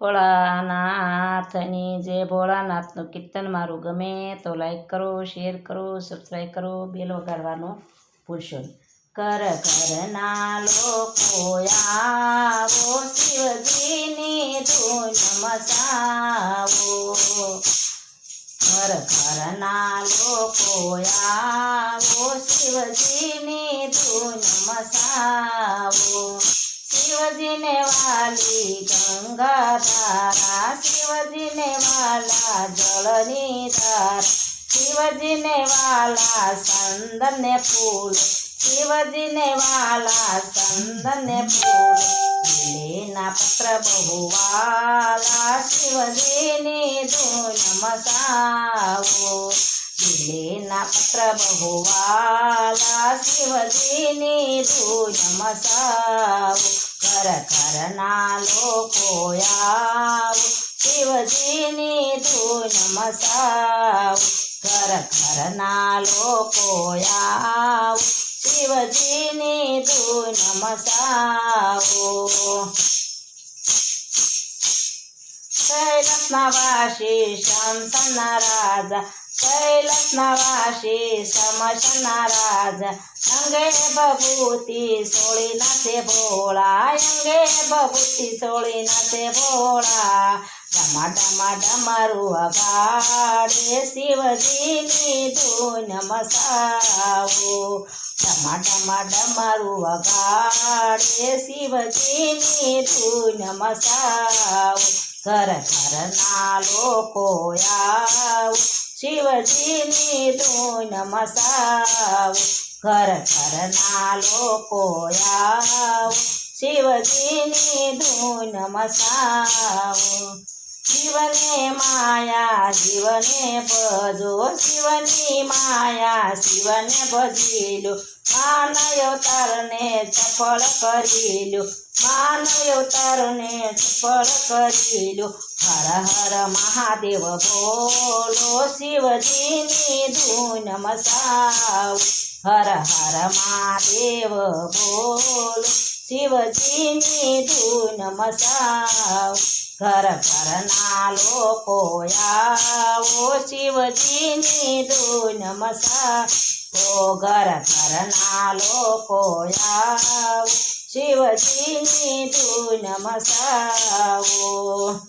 ભોળાનાથની જે ભોળાનાથનું કીર્તન મારું ગમે તો લાઈક કરો શેર કરો સબસ્ક્રાઈબ કરો, બેલ વગાડવાનું ભૂલશો કર કરના લોકો આવો, શિવજીની ધૂન મસાવો ઘર ઘરના લોકો આવો, શિવજીની ધૂન મસાવો શિવજીને વાલી ગંગા ધારા શિવજીને વાલા જળની ધાર શિવજીને વાલા સંદને ફૂલ શિવજીને વાલા સંદને ફૂલ લીલીના પત્ર બહુ વાલા શિવજીની ધૂન મસાવો લીલીના પત્ર બહુ વાલા શિવજીની ધૂન મસાવો ઘર ઘરના લોકો આવો શિવજીની ધૂન કૈલાસના વાસી સમસના રાજા અંગે બભૂતિ સોળી નાચે ભોળા અંગે બભૂતિ સોળી નાચે ભોળા ડમા ડમા ડમરું અભાડે શિવજીની ધૂન મસાવો ડમા ડમા ડમરું અભાડે શિવજીની ધૂન મસાવો ઘર ઘરના લોકો આવો શિવજીની ધૂન નમસાવ ઘર ઘરના લોકો આવ. શિવજીની ધૂન નમસાવ શિવને માયા શિવને ભજો શિવની માયા, શિવને ભજી લો માનવ અવતારને સફળ કરી લો. માનવ અવતારને સફળ કરી લો હર હર મહાદેવ બોલો શિવજીની ધૂન મસાવ હર હર મહાદેવ બોલો શિવજીની ધૂન મસાવ ઘર ઘરના લોકો આવો શિવજીની ધૂન મસાવો ઘર ઘરના લોકો આવો શિવજીની ધૂન મસાવો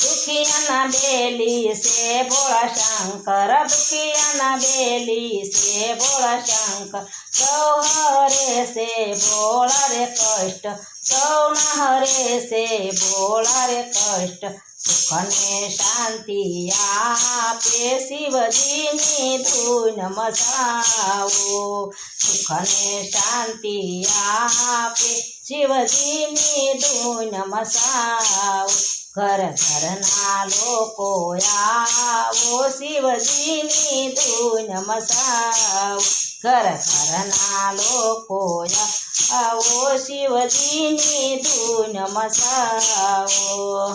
દુખિયાના બેલી છે ભોળા શંકર, દુખિયાના બેલી છે ભોળા શંકર. સૌ હરે છે ભોળા રે કષ્ટ, સૌના હરે છે ભોળા રે કષ્ટ. સુખને શાંતિ આપે શિવજીની ધૂન મસાવો. સુખને શાંતિ આપે શિવજીની ધૂન મસાવો. ઘર ઘરના લોકો આવો શિવજીની ધૂન મસાવો. ઘર ઘરના લોકો આવો શિવજીની ધૂન મસાવો.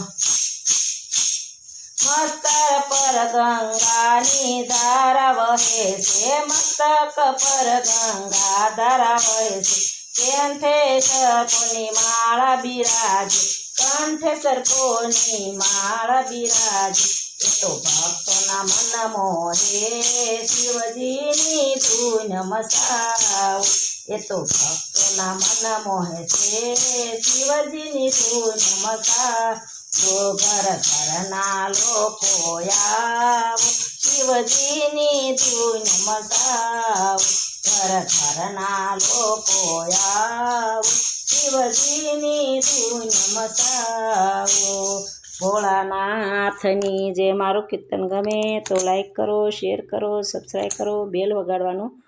મસ્તક પર ગંગાની ધારા વહે છે, મસ્તક પર ગંગા ધારા વહે છે. કંઠે સર્પોની માળા બિરાજે? કંઠે સર્પોની માળા બિરાજે. એ તો ભક્તોના મન મોહે શિવજીની તું નમસાવ એ તો ભક્તોના મન મોહે છે શિવજીની ધૂન મસાવો. ઘર ઘરના લોકો આવો, શિવજીની તું મસાવો. ઘર ઘરના લોકો આવો. શિવજીની ધૂન મસાવો. ભોળાનાથની જે મારું કીર્તન ગમે તો લાઈક કરો શેર કરો સબસ્ક્રાઈબ કરો બેલ વગાડવાનું